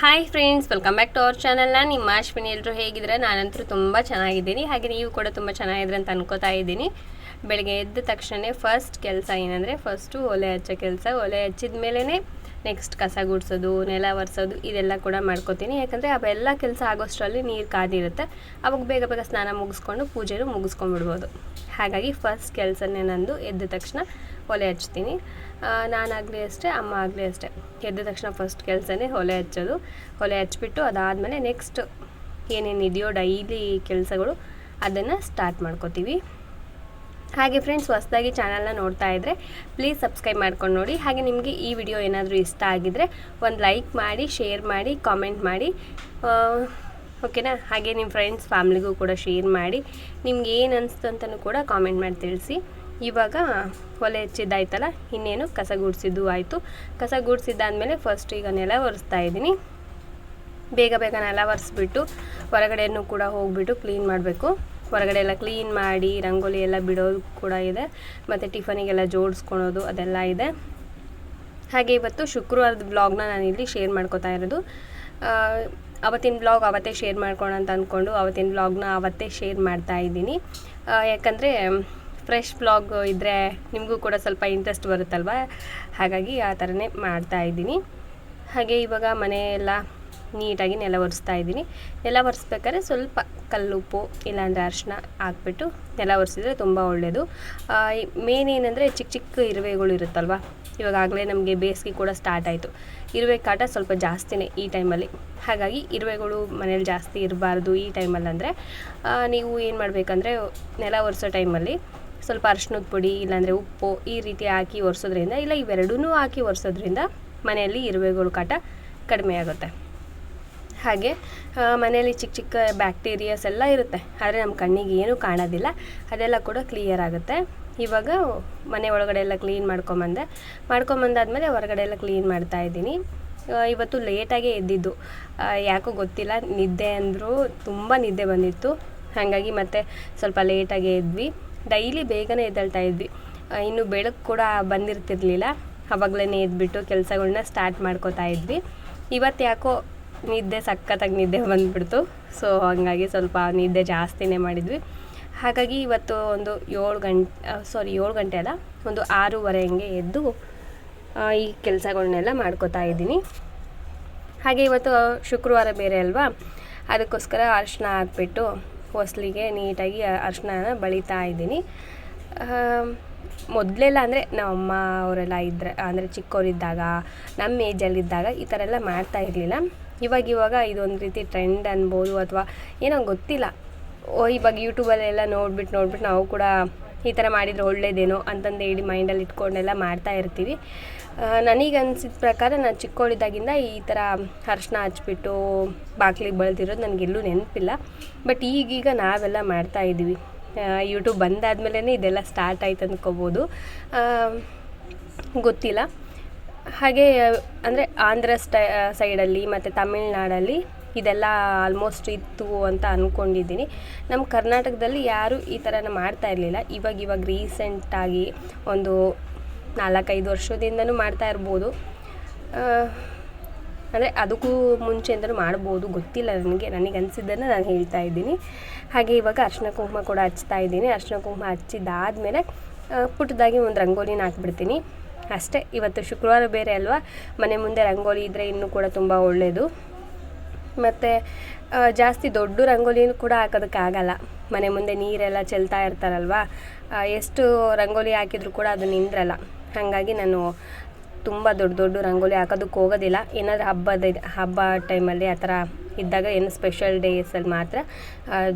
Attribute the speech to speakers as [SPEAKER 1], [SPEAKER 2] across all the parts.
[SPEAKER 1] Hi friends welcome back to our ಚಾನಲ್ನ ನಿಮ್ಮ ಅಶ್ವಿನಿ. ಎಲ್ಲರೂ ಹೇಗಿದ್ರೆ ನಾನಂತರೂ ತುಂಬ ಚೆನ್ನಾಗಿದ್ದೀನಿ. ಹಾಗೆ ನೀವು ಕೂಡ ತುಂಬ ಚೆನ್ನಾಗಿದ್ರೆ ಅಂತ ಅನ್ಕೋತಾ ಇದ್ದೀನಿ. ಬೆಳಗ್ಗೆ ಎದ್ದ ತಕ್ಷಣ ಫಸ್ಟ್ ಕೆಲಸ ಏನಂದರೆ ಫಸ್ಟು ಒಲೆ ಹಚ್ಚೋ ಕೆಲಸ. ಒಲೆ ಹಚ್ಚಿದ ಮೇಲೇ ನೆಕ್ಸ್ಟ್ ಕಸ ಗುಡಿಸೋದು, ನೆಲ ಒರೆಸೋದು, ಇದೆಲ್ಲ ಕೂಡ ಮಾಡ್ಕೋತೀನಿ. ಯಾಕಂದರೆ ಅವೆಲ್ಲ ಕೆಲಸ ಆಗೋಷ್ಟರಲ್ಲಿ ನೀರು ಕಾದಿರುತ್ತೆ. ಅವಾಗ ಬೇಗ ಬೇಗ ಸ್ನಾನ ಮುಗಿಸ್ಕೊಂಡು, ಪೂಜೆನೂ ಮುಗಿಸ್ಕೊಂಡ್ಬಿಡ್ಬೋದು. ಹಾಗಾಗಿ ಫಸ್ಟ್ ಕೆಲಸನೇ ನಂದು ಎದ್ದ ತಕ್ಷಣ. ಒಲೆ ಹಚ್ತೀನಿ. ನಾನಾಗಲಿ ಅಷ್ಟೇ, ಅಮ್ಮ ಆಗಲಿ ಅಷ್ಟೇ. ಎದ್ದ ತಕ್ಷಣ ಫಸ್ಟ್ ಕೆಲಸನೇ ಒಲೆ ಹಚ್ಚೋದು. ಒಲೆ ಹಚ್ಬಿಟ್ಟು ಅದಾದಮೇಲೆ ನೆಕ್ಸ್ಟ್ ಏನೇನು ಇದೆಯೋ ಡೈಲಿ ಕೆಲಸಗಳು ಅದನ್ನು ಸ್ಟಾರ್ಟ್ ಮಾಡ್ಕೋತೀವಿ. ಹಾಗೆ ಫ್ರೆಂಡ್ಸ್ ಹೊಸದಾಗಿ ಚಾನಲ್ನ ನೋಡ್ತಾ ಇದ್ದರೆ ಪ್ಲೀಸ್ ಸಬ್ಸ್ಕ್ರೈಬ್ ಮಾಡ್ಕೊಂಡು ನೋಡಿ. ಹಾಗೆ ನಿಮಗೆ ಈ ವಿಡಿಯೋ ಏನಾದರೂ ಇಷ್ಟ ಆಗಿದರೆ ಒಂದು ಲೈಕ್ ಮಾಡಿ ಶೇರ್ ಮಾಡಿ ಕಾಮೆಂಟ್ ಮಾಡಿ. ಓಕೆನಾ ಹಾಗೆ ನಿಮ್ಮ ಫ್ರೆಂಡ್ಸ್ ಫ್ಯಾಮ್ಲಿಗೂ ಕೂಡ ಶೇರ್ ಮಾಡಿ. ನಿಮ್ಗೆ ಏನು ಅನಿಸ್ತು ಅಂತಲೂ ಕೂಡ ಕಾಮೆಂಟ್ ಮಾಡಿ ತಿಳಿಸಿ. ಇವಾಗ ಒಲೆ ಹೆಚ್ಚಿದ್ದಾಯ್ತಲ್ಲ, ಇನ್ನೇನು ಕಸ ಗುಡಿಸಿದ್ದು ಆಯಿತು. ಕಸ ಗುಡಿಸಿದ್ದಾದಮೇಲೆ ಫಸ್ಟ್ ಈಗ ನೆಲ ಒರೆಸ್ತಾ ಇದ್ದೀನಿ. ಬೇಗ ಬೇಗ ನೆಲ ಒರೆಸ್ಬಿಟ್ಟು ಹೊರಗಡೆನೂ ಕೂಡ ಹೋಗ್ಬಿಟ್ಟು ಕ್ಲೀನ್ ಮಾಡಬೇಕು. ಹೊರಗಡೆ ಎಲ್ಲ ಕ್ಲೀನ್ ಮಾಡಿ ರಂಗೋಲಿ ಎಲ್ಲ ಬಿಡೋದು ಕೂಡ ಇದೆ. ಮತ್ತು ಟಿಫನಿಗೆಲ್ಲ ಜೋಡಿಸ್ಕೊಳೋದು ಅದೆಲ್ಲ ಇದೆ. ಹಾಗೆ ಇವತ್ತು ಶುಕ್ರವಾರದ ಬ್ಲಾಗ್ನ ನಾನು ಇಲ್ಲಿ ಶೇರ್ ಮಾಡ್ಕೋತಾ ಇರೋದು. ಅವತ್ತಿನ ಬ್ಲಾಗ್ ಅವತ್ತೇ ಶೇರ್ ಮಾಡ್ಕೊಳ್ಳೋಣ ಅಂತ ಅಂದ್ಕೊಂಡು ಅವತ್ತಿನ ಬ್ಲಾಗ್ನ ಅವತ್ತೇ ಶೇರ್ ಮಾಡ್ತಾ ಇದ್ದೀನಿ. ಯಾಕಂದರೆ ಫ್ರೆಶ್ ಬ್ಲಾಗ್ ಇದ್ದರೆ ನಿಮಗೂ ಕೂಡ ಸ್ವಲ್ಪ ಇಂಟ್ರೆಸ್ಟ್ ಬರುತ್ತಲ್ವ? ಹಾಗಾಗಿ ಆ ಥರನೇ ಮಾಡ್ತಾ ಇದ್ದೀನಿ. ಹಾಗೆ ಇವಾಗ ಮನೆಯೆಲ್ಲ ನೀಟಾಗಿ ನೆಲ ಒರೆಸ್ತಾ ಇದ್ದೀನಿ. ನೆಲ ಒರೆಸ್ಬೇಕಾದ್ರೆ ಸ್ವಲ್ಪ ಕಲ್ಲುಪ್ಪು, ಇಲ್ಲಾಂದರೆ ಅರಿಶಿನ ಹಾಕ್ಬಿಟ್ಟು ನೆಲ ಒರೆಸಿದ್ರೆ ತುಂಬ ಒಳ್ಳೆಯದು ಮೇನ್ ಏನಂದರೆ ಚಿಕ್ಕ ಚಿಕ್ಕ ಇರುವೆಗಳು ಇರುತ್ತಲ್ವ? ಇವಾಗಲೇ ನಮಗೆ ಬೇಸಿಗೆ ಕೂಡ ಸ್ಟಾರ್ಟ್ ಆಯಿತು. ಇರುವೆ ಕಾಟ ಸ್ವಲ್ಪ ಜಾಸ್ತಿನೇ ಈ ಟೈಮಲ್ಲಿ ಹಾಗಾಗಿ ಇರುವೆಗಳು ಮನೇಲಿ ಜಾಸ್ತಿ ಇರಬಾರ್ದು ಈ ಟೈಮಲ್ಲಿ ಅಂದರೆ ನೀವು ಏನು ಮಾಡಬೇಕಂದ್ರೆ ನೆಲ ಒರೆಸೋ ಟೈಮಲ್ಲಿ ಸ್ವಲ್ಪ ಅರಿಶಿನದ ಪುಡಿ, ಇಲ್ಲಾಂದರೆ ಉಪ್ಪು ಈ ರೀತಿ ಹಾಕಿ ಒರೆಸೋದ್ರಿಂದ, ಇಲ್ಲ ಇವೆರಡೂ ಹಾಕಿ ಒರೆಸೋದ್ರಿಂದ ಮನೆಯಲ್ಲಿ ಇರುವೆಗಳು ಕಾಟ ಕಡಿಮೆ ಆಗುತ್ತೆ. ಹಾಗೆ ಮನೆಯಲ್ಲಿ ಚಿಕ್ಕ ಚಿಕ್ಕ ಬ್ಯಾಕ್ಟೀರಿಯಾಸ್ ಎಲ್ಲ ಇರುತ್ತೆ, ಆದರೆ ನಮ್ಮ ಕಣ್ಣಿಗೆ ಏನೂ ಕಾಣೋದಿಲ್ಲ, ಅದೆಲ್ಲ ಕೂಡ ಕ್ಲಿಯರ್ ಆಗುತ್ತೆ. ಇವಾಗ ಮನೆ ಒಳಗಡೆ ಎಲ್ಲ ಕ್ಲೀನ್ ಮಾಡ್ಕೊಂಬಂದೆ, ಮಾಡ್ಕೊಂಬಂದಾದ್ಮೇಲೆ ಹೊರಗಡೆ ಎಲ್ಲ ಕ್ಲೀನ್ ಮಾಡ್ತಾ ಇದ್ದೀನಿ. ಇವತ್ತು ಲೇಟಾಗೇ ಎದ್ದಿದ್ದು. ಯಾಕೋ ಗೊತ್ತಿಲ್ಲ, ನಿದ್ದೆ ಅಂದರೂ ತುಂಬ ನಿದ್ದೆ ಬಂದಿತ್ತು. ಹಾಗಾಗಿ ಮತ್ತೆ ಸ್ವಲ್ಪ ಲೇಟಾಗೇ ಎದ್ವಿ. ಡೈಲಿ ಬೇಗನೆ ಎದ್ದಳ್ತಾ ಇದ್ವಿ. ಇನ್ನು ಬೆಳಕು ಕೂಡ ಬಂದಿರ್ತಿರ್ಲಿಲ್ಲ. ಅವಾಗಲೇ ಎದ್ಬಿಟ್ಟು ಕೆಲಸಗಳನ್ನ ಸ್ಟಾರ್ಟ್ ಮಾಡ್ಕೋತಾ ಇದ್ವಿ. ಇವತ್ತು ಯಾಕೋ ನಿದ್ದೆ ಸಖತ್ತಾಗಿ ನಿದ್ದೆ ಬಂದುಬಿಡ್ತು. ಸೊ ಹಾಗಾಗಿ ಸ್ವಲ್ಪ ನಿದ್ದೆ ಜಾಸ್ತಿನೇ ಮಾಡಿದ್ವಿ. ಹಾಗಾಗಿ ಇವತ್ತು ಒಂದು ಏಳು ಗಂಟೆ ಸಾರಿ ಏಳು ಗಂಟೆ ಅಲ್ಲ, ಒಂದು ಆರೂವರೆ ಹಂಗೆ ಎದ್ದು ಈ ಕೆಲಸಗಳನ್ನೆಲ್ಲ ಮಾಡ್ಕೋತಾ ಇದ್ದೀನಿ. ಹಾಗೆ ಇವತ್ತು ಶುಕ್ರವಾರ ಬೇರೆ ಅಲ್ವಾ? ಅದಕ್ಕೋಸ್ಕರ ಅರಿಶಿನ ಹಾಕ್ಬಿಟ್ಟು ಹೊಸ್ಲಿಗೆ ನೀಟಾಗಿ ಅರಿಶಿನ ಬಳಿತಾ ಇದ್ದೀನಿ. ಮೊದಲೆಲ್ಲ ಅಂದರೆ ನಮ್ಮ ಅಮ್ಮ ಅವರೆಲ್ಲ ಇದ್ದರೆ ಅಂದರೆ ಚಿಕ್ಕವರಿದ್ದಾಗ ನಮ್ಮ ಏಜಲ್ಲಿದ್ದಾಗ ಈ ಥರ ಎಲ್ಲ ಮಾಡ್ತಾ ಇರಲಿಲ್ಲ. ಇವಾಗ ಇವಾಗ ಇದೊಂದು ರೀತಿ ಟ್ರೆಂಡ್ ಅನ್ಬೋದು ಅಥವಾ ಏನೋ ಗೊತ್ತಿಲ್ಲ. ಓ, ಇವಾಗ ಯೂಟ್ಯೂಬಲ್ಲೆಲ್ಲ ನೋಡ್ಬಿಟ್ಟು ನೋಡ್ಬಿಟ್ಟು ನಾವು ಕೂಡ ಈ ಥರ ಮಾಡಿದರೆ ಒಳ್ಳೇದೇನೋ ಅಂತಂದು ಹೇಳಿ ಮೈಂಡಲ್ಲಿ ಇಟ್ಕೊಂಡೆಲ್ಲ ಮಾಡ್ತಾ ಇರ್ತೀವಿ. ನನಗೆ ಅನ್ಸಿದ ಪ್ರಕಾರ ನಾನು ಚಿಕ್ಕವಳಿದ್ದಾಗಿಂದ ಈ ಥರ ಅರ್ಶಿನ ಹಚ್ಬಿಟ್ಟು ಬಾಗಿಲಿಗೆ ಬಳದಿರೋದು ನನಗೆಲ್ಲೂ ನೆನಪಿಲ್ಲ. ಬಟ್ ಈಗೀಗ ನಾವೆಲ್ಲ ಮಾಡ್ತಾ ಇದ್ದೀವಿ ಯೂಟ್ಯೂಬ್ ಬಂದಾದ್ಮೇಲೆ ಇದೆಲ್ಲ ಸ್ಟಾರ್ಟ್ ಆಯ್ತು ಅಂದ್ಕೋಬೋದು ಗೊತ್ತಿಲ್ಲ. ಹಾಗೆ, ಅಂದರೆ ಆಂಧ್ರ ಸ್ಟೈ ಸೈಡಲ್ಲಿ ಮತ್ತು ತಮಿಳ್ನಾಡಲ್ಲಿ ಇದೆಲ್ಲ ಆಲ್ಮೋಸ್ಟ್ ಇತ್ತು ಅಂತ ಅಂದ್ಕೊಂಡಿದ್ದೀನಿ ನಮ್ಮ ಕರ್ನಾಟಕದಲ್ಲಿ ಯಾರೂ ಈ ಥರನ ಮಾಡ್ತಾ ಇರಲಿಲ್ಲ. ಇವಾಗ ಇವಾಗ ರೀಸೆಂಟಾಗಿ ಒಂದು ನಾಲ್ಕೈದು ವರ್ಷದಿಂದನೂ ಮಾಡ್ತಾ ಇರ್ಬೋದು. ಅಂದರೆ ಅದಕ್ಕೂ ಮುಂಚೆಯಿಂದಲೂ ಮಾಡ್ಬೋದು, ಗೊತ್ತಿಲ್ಲ ನನಗೆ ನನಗೆ ಅನಿಸಿದ್ದನ್ನು ನಾನು ಹೇಳ್ತಾ ಇದ್ದೀನಿ. ಹಾಗೆ ಇವಾಗ ಅರ್ಶಿನ ಕುಂಕುಮ ಕೂಡ ಹಚ್ತಾ ಇದ್ದೀನಿ. ಅರ್ಶಿನ ಕುಂಕುಮ ಹಚ್ಚಿದಾದಮೇಲೆ ಪುಟ್ಟದಾಗಿ ಒಂದು ರಂಗೋಲಿನ ಹಾಕ್ಬಿಡ್ತೀನಿ. ಅಷ್ಟೇ, ಇವತ್ತು ಶುಕ್ರವಾರ ಬೇರೆ ಅಲ್ವಾ? ಮನೆ ಮುಂದೆ ರಂಗೋಲಿ ಇದ್ದರೆ ಇನ್ನೂ ಕೂಡ ತುಂಬ ಒಳ್ಳೆಯದು ಮತ್ತು ಜಾಸ್ತಿ ದೊಡ್ಡ ರಂಗೋಲಿನೂ ಕೂಡ ಹಾಕೋದಕ್ಕಾಗಲ್ಲ. ಮನೆ ಮುಂದೆ ನೀರೆಲ್ಲ ಚೆಲ್ತಾ ಇರ್ತಾರಲ್ವ? ಎಷ್ಟು ರಂಗೋಲಿ ಹಾಕಿದರೂ ಕೂಡ ಅದು ನಿಂದ್ರಲ್ಲ. ಹಾಗಾಗಿ ನಾನು ತುಂಬ ದೊಡ್ಡ ದೊಡ್ಡ ರಂಗೋಲಿ ಹಾಕೋದಕ್ಕೆ ಹೋಗೋದಿಲ್ಲ. ಏನಾದರೂ ಹಬ್ಬದ ಹಬ್ಬ ಟೈಮಲ್ಲಿ ಆ ಥರ ಇದ್ದಾಗ ಏನು ಸ್ಪೆಷಲ್ ಡೇಸಲ್ಲಿ ಮಾತ್ರ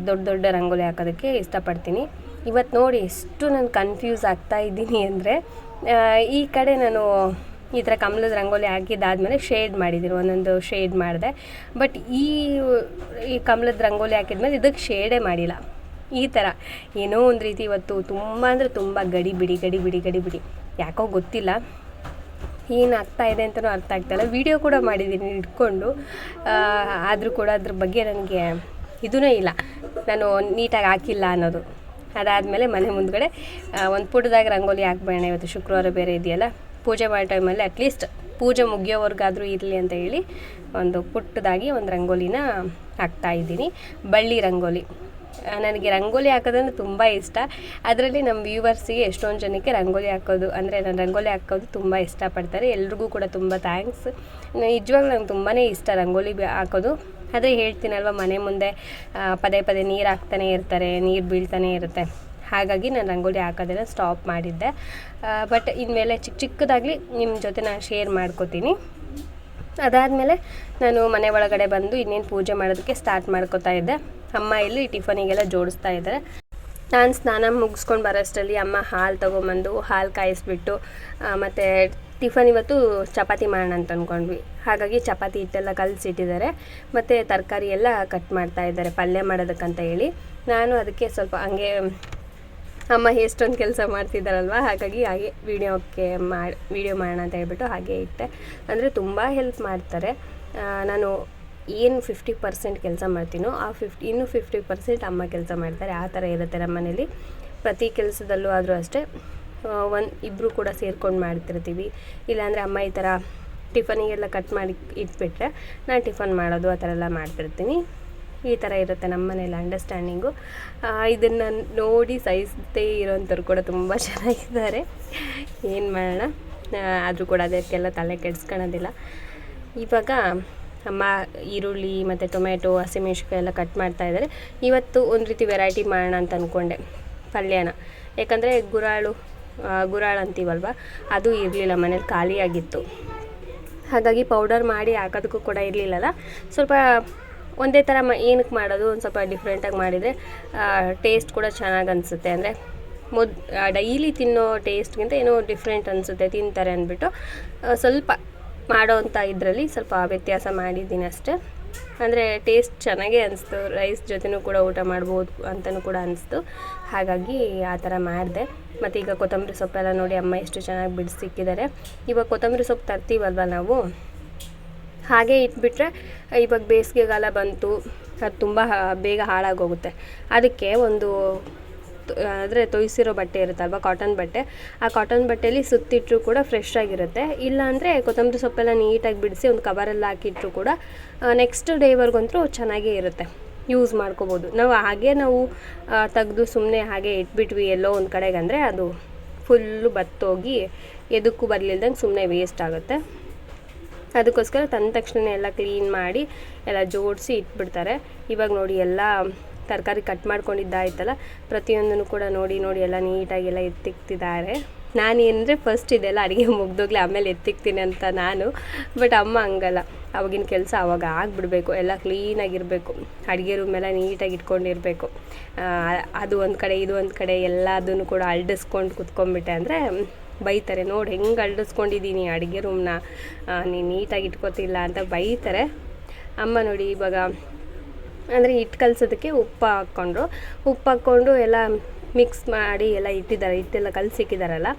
[SPEAKER 1] ದೊಡ್ಡ ದೊಡ್ಡ ರಂಗೋಲಿ ಹಾಕೋದಕ್ಕೆ ಇಷ್ಟಪಡ್ತೀನಿ. ಇವತ್ತು ನೋಡಿ ಎಷ್ಟು ನಾನು ಕನ್ಫ್ಯೂಸ್ ಆಗ್ತಾ ಇದ್ದೀನಿ ಅಂದರೆ ಈ ಕಡೆ ನಾನು ಈ ಥರ ಕಮಲದ ರಂಗೋಲಿ ಹಾಕಿದ್ದಾದಮೇಲೆ ಶೇಡ್ ಮಾಡಿದ್ದೀನಿ, ಒಂದೊಂದು ಶೇಡ್ ಮಾಡಿದೆ. ಬಟ್ ಈ ಈ ಕಮಲದ ರಂಗೋಲಿ ಹಾಕಿದ್ಮೇಲೆ ಇದಕ್ಕೆ ಶೇಡೇ ಮಾಡಿಲ್ಲ. ಈ ಥರ ಏನೋ ಒಂದು ರೀತಿ ಇವತ್ತು ತುಂಬ ಅಂದರೆ ತುಂಬ ಗಡಿ ಬಿಡಿ ಗಡಿ ಬಿಡಿ ಗಡಿ ಬಿಡಿ ಯಾಕೋ ಗೊತ್ತಿಲ್ಲ. ಏನು ಇದೆ ಅಂತಲೂ ಅರ್ಥ ಆಗ್ತಾಯಿಲ್ಲ ವಿಡಿಯೋ ಕೂಡ ಮಾಡಿದ್ದೀನಿ ಇಟ್ಕೊಂಡು. ಆದರೂ ಕೂಡ ಅದ್ರ ಬಗ್ಗೆ ನನಗೆ ಇದೂ ಇಲ್ಲ. ನಾನು ನೀಟಾಗಿ ಹಾಕಿಲ್ಲ ಅನ್ನೋದು. ಅದಾದಮೇಲೆ ಮನೆ ಮುಂದ್ಗಡೆ ಒಂದು ಪುಟದಾಗ ರಂಗೋಲಿ ಹಾಕ್ಬೇಡ ಇವತ್ತು ಶುಕ್ರವಾರ ಬೇರೆ ಇದೆಯಲ್ಲ. ಪೂಜೆ ಮಾಡೋ ಟೈಮಲ್ಲಿ ಅಟ್ಲೀಸ್ಟ್ ಪೂಜೆ ಮುಗಿಯೋವರೆಗಾದರೂ ಇರಲಿ ಅಂತ ಹೇಳಿ ಒಂದು ಪುಟ್ಟದಾಗಿ ಒಂದು ರಂಗೋಲಿನ ಹಾಕ್ತಾ ಇದ್ದೀನಿ. ಬಳ್ಳಿ ರಂಗೋಲಿ. ನನಗೆ ರಂಗೋಲಿ ಹಾಕೋದಂದ್ರೆ ತುಂಬ ಇಷ್ಟ. ಅದರಲ್ಲಿ ನಮ್ಮ ವ್ಯೂವರ್ಸಿಗೆ ಎಷ್ಟೊಂದು ಜನಕ್ಕೆ ರಂಗೋಲಿ ಹಾಕೋದು ಅಂದರೆ ನಾನು ರಂಗೋಲಿ ಹಾಕೋದು ತುಂಬ ಇಷ್ಟಪಡ್ತಾರೆ. ಎಲ್ರಿಗೂ ಕೂಡ ತುಂಬ ಥ್ಯಾಂಕ್ಸ್ ನಿಜವಾಗ್ಲೂ ನಂಗೆ ತುಂಬಾ ಇಷ್ಟ ರಂಗೋಲಿ ಹಾಕೋದು. ಆದರೆ ಹೇಳ್ತೀನಲ್ವ, ಮನೆ ಮುಂದೆ ಪದೇ ಪದೇ ನೀರು ಹಾಕ್ತಾನೆ ಇರ್ತಾರೆ, ನೀರು ಬೀಳ್ತಾನೆ ಇರುತ್ತೆ. ಹಾಗಾಗಿ ನಾನು ರಂಗೋಲಿ ಹಾಕೋದನ್ನು ಸ್ಟಾಪ್ ಮಾಡಿದ್ದೆ. ಬಟ್ ಇನ್ಮೇಲೆ ಚಿಕ್ಕ ಚಿಕ್ಕದಾಗಲಿ ನಿಮ್ಮ ಜೊತೆ ನಾನು ಶೇರ್ ಮಾಡ್ಕೋತೀನಿ. ಅದಾದಮೇಲೆ ನಾನು ಮನೆ ಒಳಗಡೆ ಬಂದು ಇನ್ನೇನು ಪೂಜೆ ಮಾಡೋದಕ್ಕೆ ಸ್ಟಾರ್ಟ್ ಮಾಡ್ಕೋತಾ ಇದ್ದೆ. ಅಮ್ಮ ಇಲ್ಲಿ ಟಿಫನಿಗೆಲ್ಲ ಜೋಡಿಸ್ತಾ ಇದ್ದಾರೆ. ನಾನು ಸ್ನಾನ ಮುಗಿಸ್ಕೊಂಡು ಬರೋಷ್ಟರಲ್ಲಿ ಅಮ್ಮ ಹಾಲು ತೊಗೊಂಬಂದು ಹಾಲು ಕಾಯಿಸ್ಬಿಟ್ಟು ಮತ್ತು ಟಿಫನ್ ಇವತ್ತು ಚಪಾತಿ ಮಾಡೋಣ ಅಂತ ಅಂದ್ಕೊಂಡ್ವಿ ಹಾಗಾಗಿ ಚಪಾತಿ ಹಿಟ್ಟೆಲ್ಲ ಕಲಸಿಟ್ಟಿದ್ದಾರೆ. ಮತ್ತು ತರಕಾರಿ ಎಲ್ಲ ಕಟ್ ಮಾಡ್ತಾ ಇದ್ದಾರೆ, ಪಲ್ಯ ಮಾಡೋದಕ್ಕಂತ ಹೇಳಿ. ನಾನು ಅದಕ್ಕೆ ಸ್ವಲ್ಪ ಹಂಗೆ, ಅಮ್ಮ ಎಷ್ಟೊಂದು ಕೆಲಸ ಮಾಡ್ತಿದ್ದಾರಲ್ವ? ಹಾಗಾಗಿ ಹಾಗೆ ವೀಡಿಯೋಕ್ಕೆ ಮಾಡಿ, ವೀಡಿಯೋ ಮಾಡೋಣ ಅಂತ ಹೇಳ್ಬಿಟ್ಟು ಹಾಗೆ ಇಟ್ಟೆ. ಅಂದರೆ ತುಂಬ ಹೆಲ್ಪ್ ಮಾಡ್ತಾರೆ. ನಾನು ಏನು ಫಿಫ್ಟಿ ಪರ್ಸೆಂಟ್ ಕೆಲಸ ಮಾಡ್ತೀನೋ ಆ ಫಿಫ್ಟಿ ಇನ್ನೂ ಫಿಫ್ಟಿ ಪರ್ಸೆಂಟ್ ಅಮ್ಮ ಕೆಲಸ ಮಾಡ್ತಾರೆ, ಆ ಥರ ಇರುತ್ತೆ ನಮ್ಮ ಮನೇಲಿ. ಪ್ರತಿ ಕೆಲಸದಲ್ಲೂ ಆದರೂ ಅಷ್ಟೇ ಒಂದು ಇಬ್ಬರು ಕೂಡ ಸೇರ್ಕೊಂಡು ಮಾಡ್ತಿರ್ತೀವಿ. ಇಲ್ಲಾಂದರೆ ಅಮ್ಮ ಈ ಥರ ಟಿಫನಿಗೆಲ್ಲ ಕಟ್ ಮಾಡಿ ಇಟ್ಬಿಟ್ರೆ ನಾನು ಟಿಫನ್ ಮಾಡೋದು ಆ ಥರ ಎಲ್ಲ ಮಾಡ್ತಿರ್ತೀನಿ. ಈ ಥರ ಇರುತ್ತೆ ನಮ್ಮ ಮನೇಲಿ ಅಂಡರ್ಸ್ಟ್ಯಾಂಡಿಂಗು ಇದನ್ನು ನೋಡಿ ಸಹಿಸದೇ ಇರೋಂಥವ್ರು ಕೂಡ ತುಂಬ ಚೆನ್ನಾಗಿದ್ದಾರೆ. ಏನು ಮಾಡೋಣ? ಆದರೂ ಕೂಡ ಅದಕ್ಕೆಲ್ಲ ತಲೆ ಕೆಡಿಸ್ಕೊಳೋದಿಲ್ಲ. ಇವಾಗ ಅಮ್ಮ ಈರುಳ್ಳಿ ಮತ್ತು ಟೊಮೆಟೊ ಹಸಿಮೆಣ್ಸಿಕಾಯಿ ಎಲ್ಲ ಕಟ್ ಮಾಡ್ತಾ ಇದ್ದಾರೆ. ಇವತ್ತು ಒಂದು ರೀತಿ ವೆರೈಟಿ ಮಾಡೋಣ ಅಂತ ಅಂದ್ಕೊಂಡೆ ಪಲ್ಯನ. ಯಾಕಂದರೆ ಗುರಾಳು ಗುರಾಳು ಅಂತೀವಲ್ವ? ಅದು ಇರಲಿಲ್ಲ, ಮನೇಲಿ ಖಾಲಿಯಾಗಿತ್ತು ಹಾಗಾಗಿ ಪೌಡರ್ ಮಾಡಿ ಹಾಕೋದಕ್ಕೂ ಕೂಡ ಇರಲಿಲ್ಲಲ್ಲ. ಸ್ವಲ್ಪ ಒಂದೇ ಥರ ಮ ಏನಕ್ಕೆ ಮಾಡೋದು, ಒಂದು ಸ್ವಲ್ಪ ಡಿಫ್ರೆಂಟಾಗಿ ಮಾಡಿದರೆ ಟೇಸ್ಟ್ ಕೂಡ ಚೆನ್ನಾಗಿ ಅನಿಸುತ್ತೆ. ಅಂದರೆ ಮೊದ್ ಡೈಲಿ ತಿನ್ನೋ ಟೇಸ್ಟ್ಗಿಂತ ಏನೋ ಡಿಫ್ರೆಂಟ್ ಅನಿಸುತ್ತೆ, ತಿಂತಾರೆ ಅಂದ್ಬಿಟ್ಟು ಸ್ವಲ್ಪ ಮಾಡೋ ಅಂಥ ಇದರಲ್ಲಿ ಸ್ವಲ್ಪ ವ್ಯತ್ಯಾಸ ಮಾಡಿದ್ದೀನಿ ಅಷ್ಟೇ. ಅಂದರೆ ಟೇಸ್ಟ್ ಚೆನ್ನಾಗೇ ಅನಿಸ್ತು ರೈಸ್ ಜೊತೆನೂ ಕೂಡ ಊಟ ಮಾಡ್ಬೋದು ಅಂತಲೂ ಕೂಡ ಅನಿಸ್ತು. ಹಾಗಾಗಿ ಆ ಥರ ಮಾಡಿದೆ. ಮತ್ತು ಈಗ ಕೊತ್ತಂಬರಿ ಸೊಪ್ಪೆಲ್ಲ ನೋಡಿ ಅಮ್ಮ ಎಷ್ಟು ಚೆನ್ನಾಗಿ ಬಿಡಿಸಿಕ್ಕಿದ್ದಾರೆ ಇವಾಗ ಕೊತ್ತಂಬರಿ ಸೊಪ್ಪು ತರ್ತೀವಲ್ವ ನಾವು? ಹಾಗೆ ಇಟ್ಬಿಟ್ರೆ ಇವಾಗ ಬೇಸಿಗೆಗಾಲ ಬಂತು, ಅದು ತುಂಬ ಬೇಗ ಹಾಳಾಗೋಗುತ್ತೆ. ಅದಕ್ಕೆ ಒಂದು ಅಂದರೆ ತೊಯ್ಸಿರೋ ಬಟ್ಟೆ ಇರುತ್ತಲ್ವ ಕಾಟನ್ ಬಟ್ಟೆ. ಆ ಕಾಟನ್ ಬಟ್ಟೆಯಲ್ಲಿ ಸುತ್ತಿಟ್ಟರೂ ಕೂಡ ಫ್ರೆಶ್ ಆಗಿರುತ್ತೆ. ಇಲ್ಲ ಅಂದರೆ ಕೊತ್ತಂಬರಿ ಸೊಪ್ಪೆಲ್ಲ ನೀಟಾಗಿ ಬಿಡಿಸಿ ಒಂದು ಕವರೆಲ್ಲ ಹಾಕಿಟ್ಟರು ಕೂಡ ನೆಕ್ಸ್ಟ್ ಡೇವರೆಗಂತೂ ಚೆನ್ನಾಗೇ ಇರುತ್ತೆ. ಯೂಸ್ ಮಾಡ್ಕೋಬೋದು. ನಾವು ಹಾಗೆ ನಾವು ತೆಗೆದು ಸುಮ್ಮನೆ ಹಾಗೆ ಇಟ್ಬಿಟ್ವಿ ಎಲ್ಲೋ ಒಂದು ಕಡೆಗೆ ಅಂದರೆ ಅದು ಫುಲ್ಲು ಬತ್ತೋಗಿ ಎದಕ್ಕೂ ಬರಲಿಲ್ದಂಗೆ ಸುಮ್ಮನೆ ವೇಸ್ಟ್ ಆಗುತ್ತೆ. ಅದಕ್ಕೋಸ್ಕರ ತಂದ ತಕ್ಷಣ ಎಲ್ಲ ಕ್ಲೀನ್ ಮಾಡಿ ಎಲ್ಲ ಜೋಡಿಸಿ ಇಟ್ಬಿಡ್ತಾರೆ. ಇವಾಗ ನೋಡಿ ಎಲ್ಲ ತರಕಾರಿ ಕಟ್ ಮಾಡ್ಕೊಂಡಿದ್ದಾಯ್ತಲ್ಲ, ಪ್ರತಿಯೊಂದನ್ನು ಕೂಡ ನೋಡಿ ನೋಡಿ ಎಲ್ಲ ನೀಟಾಗಿ ಎಲ್ಲ ಎತ್ತಿಕ್ತಿದ್ದಾರೆ. ನಾನು ಏನಂದರೆ ಫಸ್ಟ್ ಇದೆಲ್ಲ ಅಡುಗೆ ಮುಗ್ದೋಗ್ಲಿ ಆಮೇಲೆ ಎತ್ತಿಕ್ತೀನಿ ಅಂತ ನಾನು ಬಟ್ ಅಮ್ಮ ಹಂಗಲ್ಲ. ಅವಾಗಿನ ಕೆಲಸ ಅವಾಗ ಆಗಿಬಿಡ್ಬೇಕು, ಎಲ್ಲ ಕ್ಲೀನಾಗಿರಬೇಕು ಅಡುಗೆ ರೂಮ್ ಎಲ್ಲ ನೀಟಾಗಿ ಇಟ್ಕೊಂಡಿರಬೇಕು. ಅದು ಒಂದು ಕಡೆ, ಇದು ಒಂದು ಕಡೆ ಎಲ್ಲದನ್ನು ಕೂಡ ಅಲ್ಡಿಸ್ಕೊಂಡು ಕುತ್ಕೊಂಡ್ಬಿಟ್ಟೆ ಅಂದರೆ ಬೈತಾರೆ. ನೋಡಿ ಹೆಂಗೆ ಅಲ್ಡಿಸ್ಕೊಂಡಿದ್ದೀನಿ ಅಡುಗೆ ರೂಮ್ನ ನೀನು ನೀಟಾಗಿ ಇಟ್ಕೋತಿಲ್ಲ ಅಂತ ಬೈತಾರೆ. ಅಮ್ಮ ನೋಡಿ ಇವಾಗ ಅಂದರೆ ಹಿಟ್ಟು ಕಲಸೋದಕ್ಕೆ ಉಪ್ಪು ಹಾಕ್ಕೊಂಡ್ರು ಉಪ್ಪು ಹಾಕ್ಕೊಂಡು ಎಲ್ಲ ಮಿಕ್ಸ್ ಮಾಡಿ ಎಲ್ಲ ಇಟ್ಟಿದ್ದಾರೆ, ಹಿಟ್ಟೆಲ್ಲ ಕಲಸಿಕ್ಕಿದಾರಲ್ಲ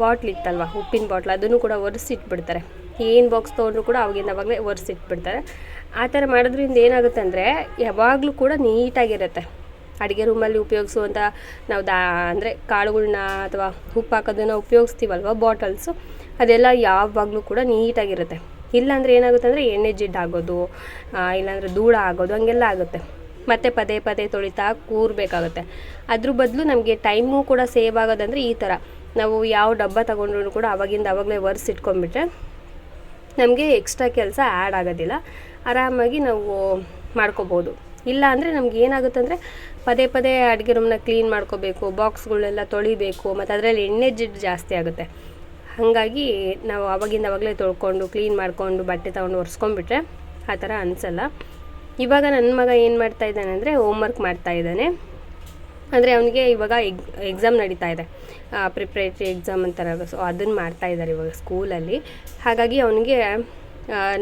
[SPEAKER 1] ಬಾಟ್ಲ್ ಇತ್ತಲ್ವ, ಉಪ್ಪಿನ ಬಾಟ್ಲ್ ಅದನ್ನು ಕೂಡ ಒರೆಸಿಟ್ಬಿಡ್ತಾರೆ ಏನು ಬಾಕ್ಸ್ ತೊಗೊಂಡ್ರು ಕೂಡ ಅವಾಗಿಂದ ಅವಾಗಲೇ ಒರೆಸಿಟ್ಬಿಡ್ತಾರೆ ಆ ಥರ ಮಾಡೋದ್ರಿಂದ ಏನಾಗುತ್ತೆ ಅಂದರೆ, ಯಾವಾಗಲೂ ಕೂಡ ನೀಟಾಗಿರುತ್ತೆ. ಅಡುಗೆ ರೂಮಲ್ಲಿ ಉಪಯೋಗಿಸುವಂಥ ನಾವು ದಾ, ಅಂದರೆ ಕಾಳುಗಳನ್ನ ಅಥವಾ ಉಪ್ಪು ಹಾಕೋದನ್ನು ಉಪಯೋಗಿಸ್ತೀವಲ್ವ ಬಾಟಲ್ಸು ಅದೆಲ್ಲ ಯಾವಾಗಲೂ ಕೂಡ ನೀಟಾಗಿರುತ್ತೆ. ಇಲ್ಲಾಂದರೆ ಏನಾಗುತ್ತೆ ಅಂದರೆ ಎಣ್ಣೆ ಜಿಡ್ಡು ಆಗೋದು ಆ, ಇಲ್ಲಾಂದರೆ ಧೂಳ ಆಗೋದು ಹಂಗೆಲ್ಲ ಆಗುತ್ತೆ. ಮತ್ತೆ ಪದೇ ಪದೇ ತೊಳಿತಾ ಕೂರಬೇಕಾಗುತ್ತೆ. ಅದ್ರ ಬದಲು ನಮಗೆ ಟೈಮು ಕೂಡ ಸೇವ್ ಆಗೋದಂದರೆ ಈ ಥರ ನಾವು ಯಾವ ಡಬ್ಬ ತಗೊಂಡ್ರು ಕೂಡ ಅವಾಗಿಂದ ಅವಾಗಲೇ ಒರೆಸಿಟ್ಕೊಂಡ್ಬಿಟ್ರೆ ನಮಗೆ ಎಕ್ಸ್ಟ್ರಾ ಕೆಲಸ ಆ್ಯಡ್ ಆಗೋದಿಲ್ಲ. ಆರಾಮಾಗಿ ನಾವು ಮಾಡ್ಕೋಬೋದು. ಇಲ್ಲ ಅಂದರೆ ನಮ್ಗೆ ಏನಾಗುತ್ತೆ ಅಂದರೆ ಪದೇ ಪದೇ ಅಡುಗೆ ರೂಮ್ನ ಕ್ಲೀನ್ ಮಾಡ್ಕೋಬೇಕು ಬಾಕ್ಸ್ಗಳೆಲ್ಲ ತೊಳಿಬೇಕು ಮತ್ತು ಅದರಲ್ಲಿ ಎಣ್ಣೆ ಜಿಡ್ಡು ಜಾಸ್ತಿ ಆಗುತ್ತೆ. ಹಾಗಾಗಿ ನಾವು ಅವಾಗಿಂದ ಅವಾಗಲೇ ತೊಳ್ಕೊಂಡು ಕ್ಲೀನ್ ಮಾಡಿಕೊಂಡು, ಬಟ್ಟೆ ತೊಗೊಂಡು ಒರೆಸ್ಕೊಂಡ್ಬಿಟ್ರೆ ಆ ಥರ ಅನಿಸಲ್ಲ. ಇವಾಗ ನನ್ನ ಮಗ ಏನು ಮಾಡ್ತಾ ಇದ್ದಾನೆ ಅಂದರೆ ಹೋಮ್ವರ್ಕ್ ಮಾಡ್ತಾ ಇದ್ದಾನೆ. ಅಂದರೆ ಅವನಿಗೆ ಇವಾಗ ಎಗ್ ಎಕ್ಸಾಮ್ ನಡೀತಾ ಇದೆ. ಪ್ರಿಪ್ರೇಟ್ರಿ ಎಕ್ಸಾಮ್ ಅಂತಾರಲ್ಲ ಸೊ ಅದನ್ನು ಮಾಡ್ತಾ ಇದ್ದಾರೆ ಇವಾಗ ಸ್ಕೂಲಲ್ಲಿ ಹಾಗಾಗಿ ಅವನಿಗೆ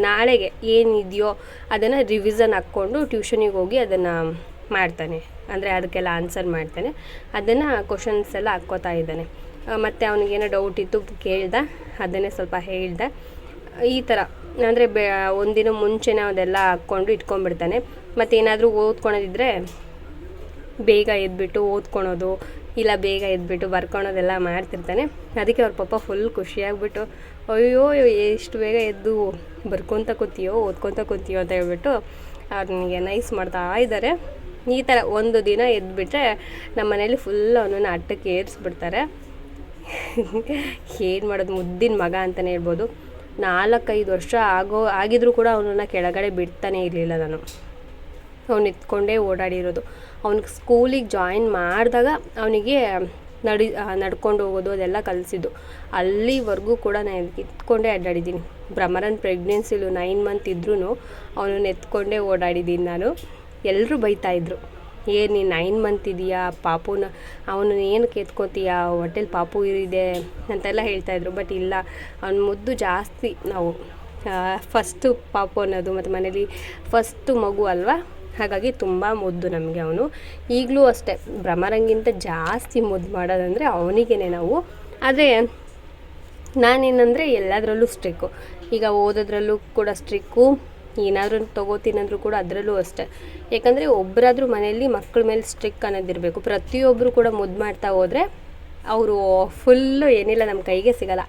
[SPEAKER 1] ನಾಳೆಗೆ ಏನಿದೆಯೋ ಅದನ್ನು ರಿವಿಸನ್ ಹಾಕ್ಕೊಂಡು ಟ್ಯೂಷನಿಗೆ ಹೋಗಿ ಅದನ್ನು ಮಾಡ್ತಾನೆ. ಅಂದರೆ ಅದಕ್ಕೆಲ್ಲ ಆನ್ಸರ್ ಮಾಡ್ತಾನೆ. ಅದನ್ನು ಕ್ವಶನ್ಸ್ ಎಲ್ಲ ಹಾಕ್ಕೋತಾ ಇದ್ದಾನೆ. ಮತ್ತು ಅವನಿಗೇನೋ ಡೌಟ್ ಇತ್ತು ಕೇಳ್ದೆ, ಅದನ್ನೇ ಸ್ವಲ್ಪ ಹೇಳ್ದೆ. ಈ ಥರ ಅಂದರೆ ಬೆ, ಒಂದಿನ ಮುಂಚೆನೇ ಅದೆಲ್ಲ ಹಾಕ್ಕೊಂಡು ಇಟ್ಕೊಂಡ್ಬಿಡ್ತಾನೆ. ಮತ್ತು ಏನಾದರೂ ಓದ್ಕೊಳೋದಿದ್ರೆ ಬೇಗ ಎದ್ಬಿಟ್ಟು ಓದ್ಕೊಳೋದು, ಇಲ್ಲ ಬೇಗ ಎದ್ಬಿಟ್ಟು ಬರ್ಕೊಳೋದೆಲ್ಲ ಮಾಡ್ತಿರ್ತಾನೆ. ಅದಕ್ಕೆ ಅವ್ರ ಪಾಪ ಫುಲ್ ಖುಷಿಯಾಗ್ಬಿಟ್ಟು, ಅಯ್ಯೋ, ಎಷ್ಟು ಬೇಗ ಎದ್ದು ಬರ್ಕೊತ ಕೂತೀಯೋ, ಓದ್ಕೊತ ಕೂತೀಯೋ ಅಂತ ಹೇಳ್ಬಿಟ್ಟು ಅವ್ನಿಗೆ ನೈಸ್ ಮಾಡ್ತಾ ಇದ್ದಾರೆ. ಈ ಥರ ಒಂದು ದಿನ ಎದ್ಬಿಟ್ರೆ ನಮ್ಮ ಮನೇಲಿ ಫುಲ್ ಅವನನ್ನು ಅಟ್ಟಕ್ಕೆ ಏರಿಸ್ಬಿಡ್ತಾರೆ. ಏನು ಮಾಡೋದು, ಮುದ್ದಿನ ಮಗ ಅಂತಲೇ ಹೇಳ್ಬೋದು. ನಾಲ್ಕೈದು ವರ್ಷ ಆಗೋ, ಆಗಿದ್ರೂ ಕೂಡ ಅವನನ್ನು ಕೆಳಗಡೆ ಬಿಡ್ತಾನೆ ಇರಲಿಲ್ಲ ನಾನು. ಅವ್ನು ಎತ್ಕೊಂಡೇ ಓಡಾಡಿರೋದು. ಅವ್ನಿಗೆ ಸ್ಕೂಲಿಗೆ ಜಾಯಿನ್ ಮಾಡಿದಾಗ ಅವನಿಗೆ ನಡಿ ನಡ್ಕೊಂಡು ಹೋಗೋದು, ಅದೆಲ್ಲ ಕಲಿಸಿದ್ದು. ಅಲ್ಲಿವರೆಗೂ ಕೂಡ ನಾನು ಎತ್ಕೊಂಡೇ ಅಡ್ಡಾಡಿದ್ದೀನಿ. ಭ್ರಮರನ್ ಪ್ರೆಗ್ನೆನ್ಸಿಲು ನೈನ್ ಮಂತ್ ಇದ್ರೂ ಅವನನ್ನು ಎತ್ಕೊಂಡೇ ಓಡಾಡಿದ್ದೀನಿ ನಾನು. ಎಲ್ಲರೂ ಬೈತಾಯಿದ್ರು ಏನು ನೀನು ನೈನ್ ಮಂತ್ ಇದೆಯಾ? ಪಾಪುನ, ಅವನು ಏನಕ್ಕೆ ಎತ್ಕೋತೀಯ ಹೊಟ್ಟೆಲಿ ಪಾಪು ಇದೆ ಅಂತೆಲ್ಲ ಹೇಳ್ತಾಯಿದ್ರು ಬಟ್ ಇಲ್ಲ. ಅವ್ನ ಮುದ್ದು ಜಾಸ್ತಿ ನಾವು. ಫಸ್ಟು ಪಾಪು ಅನ್ನೋದು ಮತ್ತು ಮನೇಲಿ ಫಸ್ಟು ಮಗು ಅಲ್ವಾ? ಹಾಗಾಗಿ ತುಂಬ ಮುದ್ದು ನಮಗೆ ಅವನು. ಈಗಲೂ ಅಷ್ಟೇ, ಭ್ರಮರಂಗಿಂತ ಜಾಸ್ತಿ ಮುದ್ದು ಮಾಡೋದಂದರೆ ಅವನಿಗೇ ನಾವು. ಆದರೆ, ನಾನೇನಂದರೆ ಎಲ್ಲದರಲ್ಲೂ ಸ್ಟ್ರಿಕ್ಕು ಈಗ ಓದೋದ್ರಲ್ಲೂ ಕೂಡ ಸ್ಟ್ರಿಕ್ಕು ಏನಾದರೂ ತೊಗೋತೀನಂದ್ರೂ ಕೂಡ ಅದರಲ್ಲೂ ಅಷ್ಟೇ. ಯಾಕಂದರೆ ಒಬ್ಬರಾದರೂ ಮನೆಯಲ್ಲಿ ಮಕ್ಕಳ ಮೇಲೆ ಸ್ಟ್ರಿಕ್ ಅನ್ನೋದಿರಬೇಕು ಪ್ರತಿಯೊಬ್ಬರು ಕೂಡ ಮುದ್ದು ಮಾಡ್ತಾ ಹೋದರೆ ಅವರು ಫುಲ್ಲು ಏನಿಲ್ಲ ನಮ್ಮ ಕೈಗೆ ಸಿಗಲ್ಲ.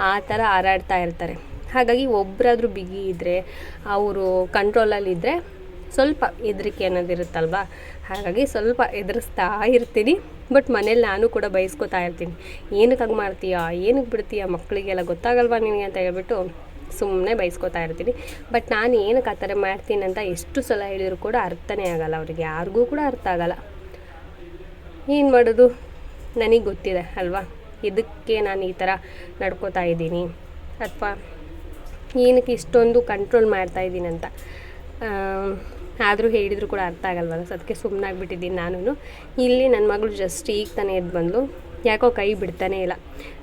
[SPEAKER 1] ಆ ಥರ ಹಾರಾಡ್ತಾ ಇರ್ತಾರೆ. ಹಾಗಾಗಿ ಒಬ್ಬರಾದರೂ ಬಿಗಿ ಇದ್ದರೆ ಅವರು ಕಂಟ್ರೋಲಲ್ಲಿದ್ದರೆ ಸ್ವಲ್ಪ ಹೆದರಿಕೆ ಅನ್ನೋದಿರುತ್ತಲ್ವ ಹಾಗಾಗಿ ಸ್ವಲ್ಪ ಎದುರಿಸ್ತಾ ಇರ್ತೀನಿ. ಬಟ್ ಮನೇಲಿ ನಾನು ಕೂಡ ಬಯಸ್ಕೊತಾ ಇರ್ತೀನಿ. ಏನಕ್ಕೆ ಹಂಗೆ ಮಾಡ್ತೀಯಾ? ಏನಕ್ಕೆ ಬಿಡ್ತೀಯಾ ಮಕ್ಕಳಿಗೆಲ್ಲ ಗೊತ್ತಾಗಲ್ವಾ ನಿನಗೆ ಅಂತ ಹೇಳ್ಬಿಟ್ಟು ಸುಮ್ಮನೆ ಬೈಸ್ಕೊತಾ ಇರ್ತೀನಿ. ಬಟ್ ನಾನು ಏನಕ್ಕೆ ಆ ಥರ ಮಾಡ್ತೀನಿ ಅಂತ ಎಷ್ಟು ಸಲ ಹೇಳಿದ್ರು ಕೂಡ ಅರ್ಥನೇ ಆಗಲ್ಲ ಅವ್ರಿಗೆ. ಯಾರಿಗೂ ಕೂಡ ಅರ್ಥ ಆಗಲ್ಲ. ಏನು ಮಾಡೋದು? ನನಗೆ ಗೊತ್ತಿದೆ, ಅಲ್ವಾ? ಇದಕ್ಕೆ ನಾನು ಈ ಥರ ನಡ್ಕೋತಾ ಇದ್ದೀನಿ. ಅಥವಾ ಏನಕ್ಕೆ ಇಷ್ಟೊಂದು ಕಂಟ್ರೋಲ್ ಮಾಡ್ತಾ ಇದ್ದೀನಿ ಅಂತ. ಆದರೂ ಹೇಳಿದ್ರು ಕೂಡ ಅರ್ಥ ಆಗಲ್ವಲ್ಲ. ಸೊ ಅದಕ್ಕೆ ಸುಮ್ಮನಾಗ್ಬಿಟ್ಟಿದ್ದೀನಿ ನಾನು ಇಲ್ಲಿ ನನ್ನ ಮಗಳು ಜಸ್ಟ್ ಈಗ ತಾನೇ ಎದ್ದು ಬಂದು ಯಾಕೋ ಕೈ ಬಿಡ್ತಾನೇ ಇಲ್ಲ.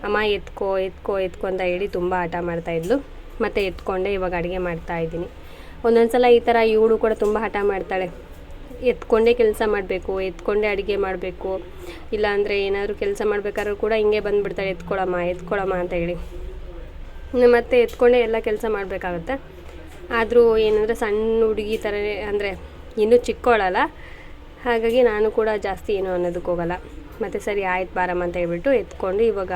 [SPEAKER 1] ಅಮ್ಮ ಎತ್ಕೋ ಎತ್ಕೋ ಎತ್ಕೋ ಅಂತ ಹೇಳಿ ತುಂಬ ಆಟ ಮಾಡ್ತಾಯಿದ್ಲು ಮತ್ತು ಎತ್ಕೊಂಡೆ ಇವಾಗ ಅಡುಗೆ ಮಾಡ್ತಾಯಿದ್ದೀನಿ ಒಂದೊಂದು ಸಲ ಈ ಥರ ಇವಳು ಕೂಡ ತುಂಬ ಹಠ ಮಾಡ್ತಾಳೆ. ಎತ್ಕೊಂಡೇ ಕೆಲಸ ಮಾಡಬೇಕು, ಎತ್ಕೊಂಡೇ ಅಡುಗೆ ಮಾಡಬೇಕು, ಇಲ್ಲಾಂದರೆ ಏನಾದರೂ ಕೆಲಸ ಮಾಡ್ಬೇಕಾದ್ರೂ ಕೂಡ ಹಿಂಗೆ ಬಂದುಬಿಡ್ತಾಳೆ, ಎತ್ಕೊಳಮ್ಮ ಎತ್ಕೊಳಮ್ಮ ಅಂತ ಹೇಳಿ. ಮತ್ತೆ ಎತ್ಕೊಂಡೇ ಎಲ್ಲ ಕೆಲಸ ಮಾಡಬೇಕಾಗತ್ತೆ. ಆದರೂ ಏನಂದರೆ ಸಣ್ಣ ಹುಡುಗಿ ಥರ ಅಂದರೆ ಇನ್ನೂ ಚಿಕ್ಕವಳಲ್ಲ ಹಾಗಾಗಿ ನಾನು ಕೂಡ ಜಾಸ್ತಿ ಏನು ಅನ್ನೋದಕ್ಕೆ ಹೋಗಲ್ಲ. ಮತ್ತು ಸರಿ, ಆಯ್ತು ಬಾರಮ್ಮ ಅಂತ ಹೇಳ್ಬಿಟ್ಟು ಎತ್ಕೊಂಡು ಇವಾಗ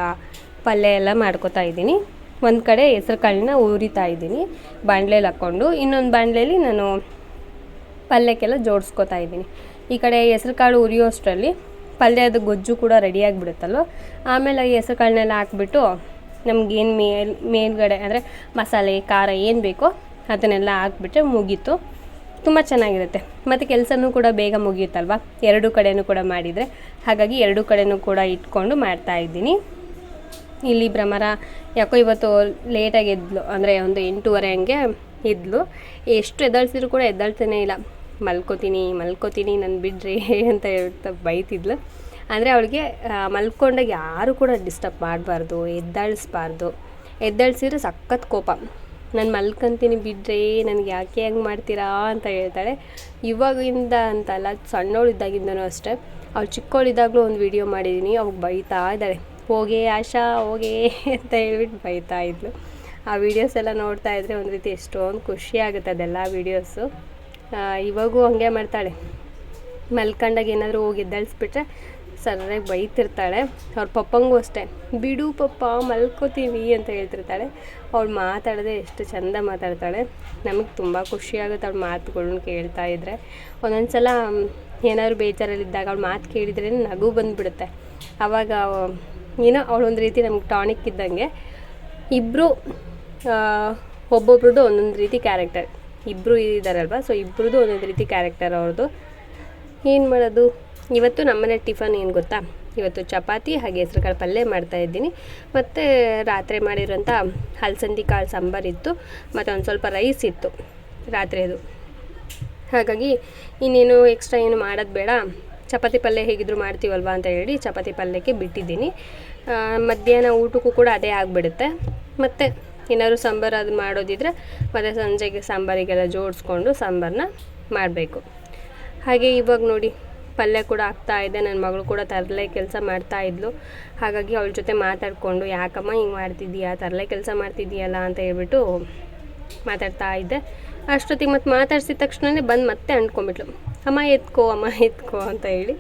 [SPEAKER 1] ಪಲ್ಯ ಎಲ್ಲ ಮಾಡ್ಕೋತಾ ಇದ್ದೀನಿ. ಒಂದು ಕಡೆ ಹೆಸ್ರು ಕಾಳನ್ನ ಉರಿತಾ ಇದ್ದೀನಿ ಬಾಣಲೆಯಲ್ಲಿ ಹಾಕ್ಕೊಂಡು. ಇನ್ನೊಂದು ಬಾಣಲೆಯಲ್ಲಿ ನಾನು ಪಲ್ಯಕ್ಕೆಲ್ಲ ಜೋಡಿಸ್ಕೋತಾ ಇದ್ದೀನಿ. ಈ ಕಡೆ ಹೆಸ್ರು ಕಾಳು ಉರಿಯೋಷ್ಟರಲ್ಲಿ ಪಲ್ಯದ ಗೊಜ್ಜು ಕೂಡ ರೆಡಿಯಾಗಿಬಿಡುತ್ತಲ್ವ ಆಮೇಲೆ ಈ ಹೆಸ್ರು ಕಾಳನ್ನೆಲ್ಲ ಹಾಕ್ಬಿಟ್ಟು ನಮಗೇನು ಮೇಲ್, ಮೇಲ್ಗಡೆ ಅಂದರೆ ಮಸಾಲೆ, ಖಾರ ಏನು ಬೇಕೋ ಅದನ್ನೆಲ್ಲ ಹಾಕ್ಬಿಟ್ರೆ ಮುಗೀತು. ತುಂಬ ಚೆನ್ನಾಗಿರುತ್ತೆ. ಮತ್ತು ಕೆಲಸನೂ ಕೂಡ ಬೇಗ ಮುಗಿಯುತ್ತಲ್ವ? ಎರಡು ಕಡೆಯೂ ಕೂಡ ಮಾಡಿದರೆ. ಹಾಗಾಗಿ ಎರಡು ಕಡೆಯೂ ಕೂಡ ಇಟ್ಕೊಂಡು ಮಾಡ್ತಾಯಿದ್ದೀನಿ ಇಲ್ಲಿ ಭ್ರಮರ ಯಾಕೋ ಇವತ್ತು ಲೇಟಾಗಿ ಎದ್ಲು, ಅಂದರೆ ಒಂದು ಎಂಟೂವರೆ ಹಂಗೆ ಇದ್ಲು ಎಷ್ಟು ಎದ್ದಾಳ್ಸಿದ್ರು ಕೂಡ ಎದ್ದಾಳ್ತಾನೆ ಇಲ್ಲ. ಮಲ್ಕೋತೀನಿ ಮಲ್ಕೋತೀನಿ ನನ್ನ ಬಿಡ್ರಿ ಅಂತ ಹೇಳ್ತಾ ಬೈತಿದ್ಲು. ಅಂದರೆ ಅವಳಿಗೆ ಮಲ್ಕೊಂಡಾಗ ಯಾರು ಕೂಡ ಡಿಸ್ಟರ್ಬ್ ಮಾಡಬಾರ್ದು, ಎದ್ದಾಳಿಸ್ಬಾರ್ದು. ಎದ್ದಾಳ್ಸಿದ್ರೆ ಸಖತ್ ಕೋಪ. ನಾನು ಮಲ್ಕೊಂತೀನಿ ಬಿಡ್ರಿ, ನನಗೆ ಯಾಕೆ ಹಂಗೆ ಮಾಡ್ತೀರಾ ಅಂತ ಹೇಳ್ತಾಳೆ. ಇವಾಗಿಂದ ಅಂತಲ್ಲ, ಸಣ್ಣವಳಿದ್ದಾಗಿಂದನೂ ಅಷ್ಟೇ. ಅವಳು ಚಿಕ್ಕವಳಿದ್ದಾಗಲೂ ಒಂದು ವಿಡಿಯೋ ಮಾಡಿದ್ದೀನಿ ಅವಾಗ ಬೈತಾ ಇದ್ದಾಳೆ. ಹೋಗೇ, ಆಶಾ ಹೋಗಿ ಅಂತ ಹೇಳ್ಬಿಟ್ಟು ಬೈತಾ ಇದ್ಲು. ಆ ವೀಡಿಯೋಸ್ ಎಲ್ಲ ನೋಡ್ತಾ ಇದ್ದರೆ ಒಂದು ರೀತಿ ಎಷ್ಟೊಂದು ಖುಷಿ ಆಗುತ್ತೆ ಅದೆಲ್ಲ ವೀಡಿಯೋಸು ಇವಾಗೂ ಹಂಗೆ ಮಾಡ್ತಾಳೆ. ಮಲ್ಕೊಂಡಾಗ ಏನಾದರೂ ಹೋಗಿ ಎದ್ದಳಿಸ್ಬಿಟ್ರೆ ಸರಿಯಾಗಿ ಬೈತಿರ್ತಾಳೆ. ಅವ್ರ ಪಪ್ಪಂಗೂ ಅಷ್ಟೇ. ಬಿಡು ಪಪ್ಪ, ಮಲ್ಕೋತೀವಿ ಅಂತ ಹೇಳ್ತಿರ್ತಾಳೆ. ಅವಳು ಮಾತಾಡದೆ ಎಷ್ಟು ಚಂದ ಮಾತಾಡ್ತಾಳೆ. ನಮಗೆ ತುಂಬ ಖುಷಿಯಾಗುತ್ತೆ ಅವ್ಳ ಮಾತುಗಳನ್ನ ಕೇಳ್ತಾ ಇದ್ದರೆ ಒಂದೊಂದು ಸಲ ಏನಾದ್ರು ಬೇಜಾರಲ್ಲಿದ್ದಾಗ ಅವ್ಳು ಮಾತು ಕೇಳಿದ್ರೆ ನಗು ಬಂದುಬಿಡುತ್ತೆ. ಆವಾಗ ಏನೋ ಅವಳೊಂದು ರೀತಿ ನಮ್ಗೆ ಟಾನಿಕ್ ಇದ್ದಂಗೆ. ಇಬ್ಬರು ಒಬ್ಬೊಬ್ರದ್ದು ಒಂದೊಂದು ರೀತಿ ಕ್ಯಾರೆಕ್ಟರ್. ಇಬ್ಬರು ಇದ್ದಾರಲ್ವ ಸೊ ಇಬ್ಬರದ್ದು ಒಂದೊಂದು ರೀತಿ ಕ್ಯಾರೆಕ್ಟರ್ ಅವ್ರದ್ದು ಏನು ಮಾಡೋದು? ಇವತ್ತು ನಮ್ಮನೆ ಟಿಫನ್ ಏನು ಗೊತ್ತಾ? ಇವತ್ತು ಚಪಾತಿ, ಹಾಗೆ ಹೆಸರುಕಾಳು ಪಲ್ಯ ಮಾಡ್ತಾಯಿದ್ದೀನಿ ಮತ್ತು ರಾತ್ರಿ ಮಾಡಿರೋಂಥ ಹಲಸಂದಿ ಕಾಳು ಸಾಂಬಾರಿತ್ತು ಮತ್ತು ಒಂದು ಸ್ವಲ್ಪ ರೈಸ್ ಇತ್ತು ರಾತ್ರಿಯದು ಹಾಗಾಗಿ ಇನ್ನೇನು ಎಕ್ಸ್ಟ್ರಾ ಏನು ಮಾಡೋದು ಬೇಡ. ಚಪಾತಿ ಪಲ್ಯ ಹೇಗಿದ್ರು ಮಾಡ್ತೀವಲ್ವ ಅಂತ ಹೇಳಿ ಚಪಾತಿ ಪಲ್ಯಕ್ಕೆ ಬಿಟ್ಟಿದ್ದೀನಿ. ಮಧ್ಯಾಹ್ನ ಊಟಕ್ಕೂ ಕೂಡ ಅದೇ ಆಗಿಬಿಡುತ್ತೆ. ಮತ್ತು ಏನಾದ್ರು ಸಾಂಬಾರು ಅದು ಮಾಡೋದಿದ್ರೆ ಮತ್ತೆ ಸಂಜೆಗೆ ಸಾಂಬಾರಿಗೆಲ್ಲ ಜೋಡಿಸ್ಕೊಂಡು ಸಾಂಬಾರನ್ನ ಮಾಡಬೇಕು. ಹಾಗೆ ಇವಾಗ ನೋಡಿ, ಪಲ್ಯ ಕೂಡ ಆಗ್ತಾ ಇದೆ. ನನ್ನ ಮಗಳು ಕೂಡ ತರಲೆ ಕೆಲಸ ಮಾಡ್ತಾ ಇದ್ಲು. ಹಾಗಾಗಿ ಅವಳ ಜೊತೆ ಮಾತಾಡಿಕೊಂಡು, ಯಾಕಮ್ಮ ಹಿಂಗೆ ಮಾಡ್ತಿದ್ದೀಯಾ? ತರಲೆ ಕೆಲಸ ಮಾಡ್ತಿದ್ದೀಯಲ್ಲ ಅಂತ ಹೇಳ್ಬಿಟ್ಟು ಮಾತಾಡ್ತಾ ಇದ್ದೆ. ಅಷ್ಟೊತ್ತಿಗೆ ಮತ್ತೆ ಮಾತಾಡ್ಸಿದ ತಕ್ಷಣವೇ ಬಂದು ಮತ್ತೆ ಅಂಟ್ಕೊಂಬಿಟ್ಲು ಅಮ್ಮ ಎತ್ಕೋ ಅಮ್ಮ ಎತ್ಕೋ ಅಂತ ಹೇಳಿ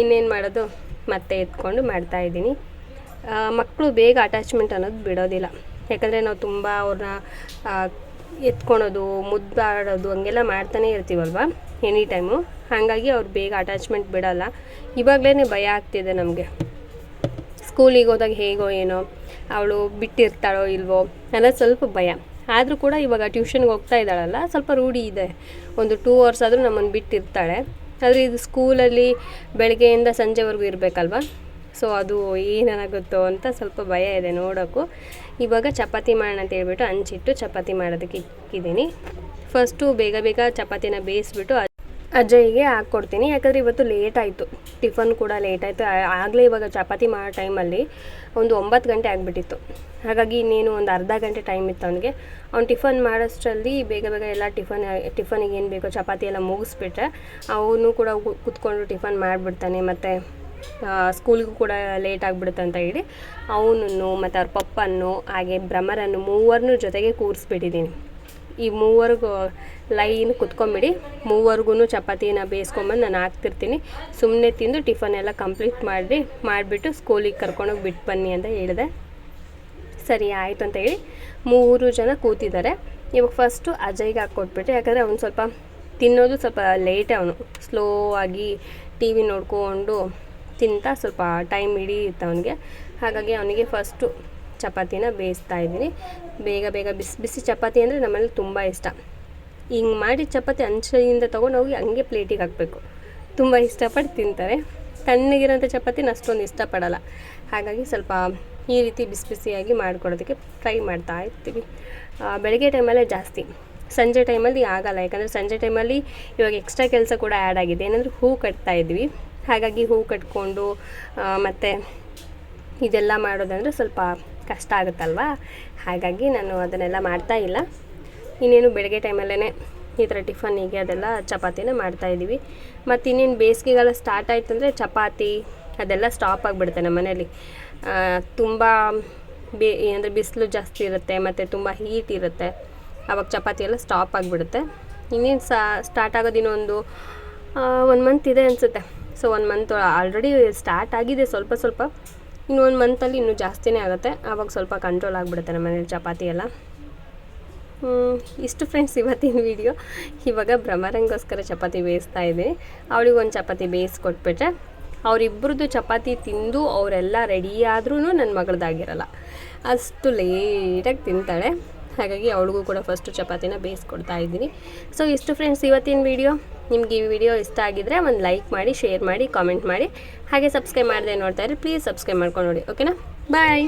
[SPEAKER 1] ಇನ್ನೇನು ಮಾಡೋದು? ಮತ್ತೆ ಎತ್ಕೊಂಡು ಮಾಡ್ತಾಯಿದ್ದೀನಿ ಮಕ್ಕಳು ಬೇಗ ಅಟ್ಯಾಚ್ಮೆಂಟ್ ಅನ್ನೋದು ಬಿಡೋದಿಲ್ಲ. ಯಾಕಂದರೆ ನಾವು ತುಂಬ ಅವ್ರನ್ನ ಎತ್ಕೊಳೋದು, ಮುದ್ದಾಡೋದು ಹಂಗೆಲ್ಲ ಮಾಡ್ತಾನೆ ಇರ್ತೀವಲ್ವ? Any time. ಹಾಗಾಗಿ ಅವ್ರು ಬೇಗ ಅಟ್ಯಾಚ್ಮೆಂಟ್ ಬಿಡೋಲ್ಲ. ಇವಾಗಲೇ ಭಯ ಆಗ್ತಿದೆ ನಮಗೆ. ಸ್ಕೂಲಿಗೆ ಹೋದಾಗ ಹೇಗೋ ಏನೋ, ಅವಳು ಬಿಟ್ಟಿರ್ತಾಳೋ ಇಲ್ವೋ ಅನ್ನೋದು ಸ್ವಲ್ಪ ಭಯ. ಆದರೂ ಕೂಡ ಇವಾಗ ಟ್ಯೂಷನ್ಗೆ ಹೋಗ್ತಾ ಇದ್ದಾಳಲ್ಲ, ಸ್ವಲ್ಪ ರೂಢಿ ಇದೆ. ಒಂದು ಟೂ ಅವರ್ಸ್ ಆದರೂ ನಮ್ಮನ್ನು ಬಿಟ್ಟಿರ್ತಾಳೆ. ಆದರೆ ಇದು ಸ್ಕೂಲಲ್ಲಿ ಬೆಳಗ್ಗೆಯಿಂದ ಸಂಜೆವರೆಗೂ ಇರಬೇಕಲ್ವ? ಸೊ ಅದು ಏನಾಗುತ್ತೋ ಅಂತ ಸ್ವಲ್ಪ ಭಯ ಇದೆ ನೋಡೋಕ್ಕೂ ಇವಾಗ ಚಪಾತಿ ಮಾಡೋಣ ಅಂತ ಹೇಳ್ಬಿಟ್ಟು ಹಂಚಿಟ್ಟು ಚಪಾತಿ ಮಾಡೋದಕ್ಕೆ ಇಕ್ಕಿದ್ದೀನಿ. ಫಸ್ಟು ಬೇಗ ಬೇಗ ಚಪಾತಿನ ಬೇಯಿಸ್ಬಿಟ್ಟು ಅಜ್ಜಯ್ಯಗೆ ಹಾಕ್ಕೊಡ್ತೀನಿ. ಯಾಕಂದರೆ ಇವತ್ತು ಲೇಟ್ ಆಯಿತು. ಟಿಫನ್ ಕೂಡ ಲೇಟ್ ಆಯಿತು. ಆಗಲೇ ಇವಾಗ ಚಪಾತಿ ಮಾಡೋ ಟೈಮಲ್ಲಿ ಒಂದು ಒಂಬತ್ತು ಗಂಟೆ ಆಗಿಬಿಟ್ಟಿತ್ತು. ಹಾಗಾಗಿ ಇನ್ನೇನು ಒಂದು ಅರ್ಧ ಗಂಟೆ ಟೈಮ್ ಇತ್ತು ಅವನಿಗೆ. ಅವ್ನು ಟಿಫನ್ ಮಾಡೋಷ್ಟರಲ್ಲಿ ಬೇಗ ಬೇಗ ಎಲ್ಲ ಟಿಫನ್ ಟಿಫನಿಗೆ ಏನು ಬೇಕೋ ಚಪಾತಿ ಎಲ್ಲ ಮುಗಿಸ್ಬಿಟ್ರೆ ಅವನು ಕೂಡ ಕುತ್ಕೊಂಡು ಟಿಫನ್ ಮಾಡಿಬಿಡ್ತಾನೆ. ಮತ್ತು ಸ್ಕೂಲ್ಗೂ ಕೂಡ ಲೇಟ್ ಆಗಿಬಿಡುತ್ತೆ ಅಂತ ಹೇಳಿ ಅವನನ್ನು ಮತ್ತು ಅವ್ರ ಪಪ್ಪನ್ನು, ಹಾಗೆ ಭ್ರಮರನ್ನು ಮೂವರನ್ನು ಜೊತೆಗೆ ಕೂರಿಸ್ಬಿಟ್ಟಿದ್ದೀನಿ. ಈ ಮೂವರಿಗೂ ಲೈನ್ ಕುತ್ಕೊಂಬಿಡಿ. ಮೂವರ್ಗು ಚಪಾತಿನ ಬೇಯಿಸ್ಕೊಂಬಂದು ನಾನು ಹಾಕ್ತಿರ್ತೀನಿ. ಸುಮ್ಮನೆ ತಿಂದು ಟಿಫನ್ ಎಲ್ಲ ಕಂಪ್ಲೀಟ್ ಮಾಡಿ ಮಾಡಿಬಿಟ್ಟು ಸ್ಕೂಲಿಗೆ ಕರ್ಕೊಂಡೋಗಿ ಬಿಟ್ಟು ಬನ್ನಿ ಅಂತ ಹೇಳಿದೆ. ಸರಿ, ಆಯಿತು ಅಂತ ಹೇಳಿ ಮೂರು ಜನ ಕೂತಿದ್ದಾರೆ. ಇವಾಗ ಫಸ್ಟು ಅಜಯ್ಗೆ ಹಾಕ್ಕೊಟ್ಬಿಟ್ರೆ ಯಾಕಂದರೆ ಅವ್ನು ಸ್ವಲ್ಪ ತಿನ್ನೋದು ಸ್ವಲ್ಪ ಲೇಟೇ ಅವನು. ಸ್ಲೋ ಆಗಿ ಟಿ ವಿ ನೋಡ್ಕೊಂಡು ತಿಂತ ಸ್ವಲ್ಪ ಟೈಮ್ ಹಿಡಿಯುತ್ತೆ ಅವನಿಗೆ. ಹಾಗಾಗಿ ಅವನಿಗೆ ಫಸ್ಟು ಚಪಾತಿನ ಬೇಯಿಸ್ತಾ ಇದ್ದೀನಿ. ಬೇಗ ಬೇಗ ಬಿಸಿ ಬಿಸಿ ಚಪಾತಿ ಅಂದರೆ ನಮ್ಮಲ್ಲಿ ತುಂಬ ಇಷ್ಟ. ಹಿಂಗೆ ಮಾಡಿ ಚಪಾತಿ ಅಂಚೆಯಿಂದ ತೊಗೊಂಡು ಹೋಗಿ ಹಂಗೆ ಪ್ಲೇಟಿಗೆ ಹಾಕಬೇಕು. ತುಂಬ ಇಷ್ಟಪಟ್ಟು ತಿಂತಾರೆ. ತಣ್ಣಗಿರೋಂಥ ಚಪಾತಿನ ಅಷ್ಟೊಂದು ಇಷ್ಟಪಡಲ್ಲ. ಹಾಗಾಗಿ ಸ್ವಲ್ಪ ಈ ರೀತಿ ಬಿಸಿ ಬಿಸಿಯಾಗಿ ಮಾಡ್ಕೊಡೋದಕ್ಕೆ ಟ್ರೈ ಮಾಡ್ತಾ ಇರ್ತೀವಿ. ಬೆಳಗ್ಗೆ ಟೈಮಲ್ಲೇ ಜಾಸ್ತಿ. ಸಂಜೆ ಟೈಮಲ್ಲಿ ಆಗಲ್ಲ. ಯಾಕಂದರೆ ಸಂಜೆ ಟೈಮಲ್ಲಿ ಇವಾಗ ಎಕ್ಸ್ಟ್ರಾ ಕೆಲಸ ಕೂಡ ಆ್ಯಡ್ ಆಗಿದೆ. ಏನಂದರೆ ಹೂ ಕಟ್ತಾ ಇದ್ವಿ. ಹಾಗಾಗಿ ಹೂ ಕಟ್ಕೊಂಡು ಮತ್ತು ಇದೆಲ್ಲ ಮಾಡೋದಂದರೆ ಸ್ವಲ್ಪ ಕಷ್ಟ ಆಗುತ್ತಲ್ವಾ? ಹಾಗಾಗಿ ನಾನು ಅದನ್ನೆಲ್ಲ ಮಾಡ್ತಾ ಇಲ್ಲ. ಇನ್ನೇನು ಬೆಳಗ್ಗೆ ಟೈಮಲ್ಲೇ ಈ ಥರ ಟಿಫನ್ನಿಗೆ ಅದೆಲ್ಲ ಚಪಾತಿನ ಮಾಡ್ತಾಯಿದ್ದೀವಿ ಮತ್ತು ಇನ್ನೇನು ಬೇಸಿಗೆಗಾಲ ಸ್ಟಾರ್ಟ್ ಆಯಿತು ಅಂದರೆ ಚಪಾತಿ ಅದೆಲ್ಲ ಸ್ಟಾಪ್ ಆಗಿಬಿಡುತ್ತೆ ನಮ್ಮ ಮನೇಲಿ ತುಂಬ ಬೇ, ಏನಂದರೆ ಬಿಸಿಲು ಜಾಸ್ತಿ ಇರುತ್ತೆ, ಮತ್ತು ತುಂಬ ಹೀಟ್ ಇರುತ್ತೆ. ಆವಾಗ ಚಪಾತಿ ಎಲ್ಲ ಸ್ಟಾಪ್ ಆಗಿಬಿಡುತ್ತೆ. ಇನ್ನೇನು ಸ್ಟಾರ್ಟ್ ಆಗೋದು ಇನ್ನೊಂದು ಒಂದು ಮಂತ್ ಇದೆ ಅನಿಸುತ್ತೆ. ಸೊ ಒಂದು ಮಂತ್ ಆಲ್ರೆಡಿ ಸ್ಟಾರ್ಟ್ ಆಗಿದೆ ಸ್ವಲ್ಪ ಸ್ವಲ್ಪ. ಇನ್ನು ಒಂದು ಮಂತಲ್ಲಿ ಇನ್ನೂ ಜಾಸ್ತಿನೇ ಆಗುತ್ತೆ. ಆವಾಗ ಸ್ವಲ್ಪ ಕಂಟ್ರೋಲ್ ಆಗಿಬಿಡುತ್ತೆ ನಮ್ಮ ಮನೇಲಿ ಚಪಾತಿ ಎಲ್ಲ. ಇಷ್ಟು ಫ್ರೆಂಡ್ಸ್ ಇವತ್ತಿನ ವಿಡಿಯೋ ಇವಾಗ ಭ್ರಮರಂಗೋಸ್ಕರ ಚಪಾತಿ ಬೇಯಿಸ್ತಾ ಇದ್ದೀನಿ ಅವಳಿಗೆ ಒಂದು ಚಪಾತಿ ಬೇಯಿಸ್ಕೊಟ್ಬಿಟ್ರೆ ಅವರಿಬ್ಬರದ್ದು ಚಪಾತಿ ತಿಂದು ಅವರೆಲ್ಲ ರೆಡಿ ಆದ್ರೂ ನನ್ನ ಮಗಳದಾಗಿರಲ್ಲ. ಅಷ್ಟು ಲೇಟಾಗಿ ತಿಂತಾಳೆ. ಹಾಗಾಗಿ ಅವಳಿಗೂ ಕೂಡ ಫಸ್ಟು ಚಪಾತಿನ ಬೇಯಿಸ್ಕೊಡ್ತಾ ಇದ್ದೀನಿ. ಸೊ ಇಷ್ಟು ಫ್ರೆಂಡ್ಸ್ ಇವತ್ತಿನ ವಿಡಿಯೋ ನಿಮ್ಗೆ ಈ ವಿಡಿಯೋ ಇಷ್ಟ ಆಗಿದ್ರೆ ಒಂದು ಲೈಕ್ ಮಾಡಿ, ಶೇರ್ ಮಾಡಿ, ಕಾಮೆಂಟ್ ಮಾಡಿ. ಹಾಗೆ ಸಬ್ಸ್ಕ್ರೈಬ್ ಮಾಡದೆ ನೋಡ್ತಾ ಇರಿ ಪ್ಲೀಸ್ ಸಬ್ಸ್ಕ್ರೈಬ್ ಮಾಡ್ಕೊಂಡು ನೋಡಿ ಓಕೆನಾ ಬಾಯ್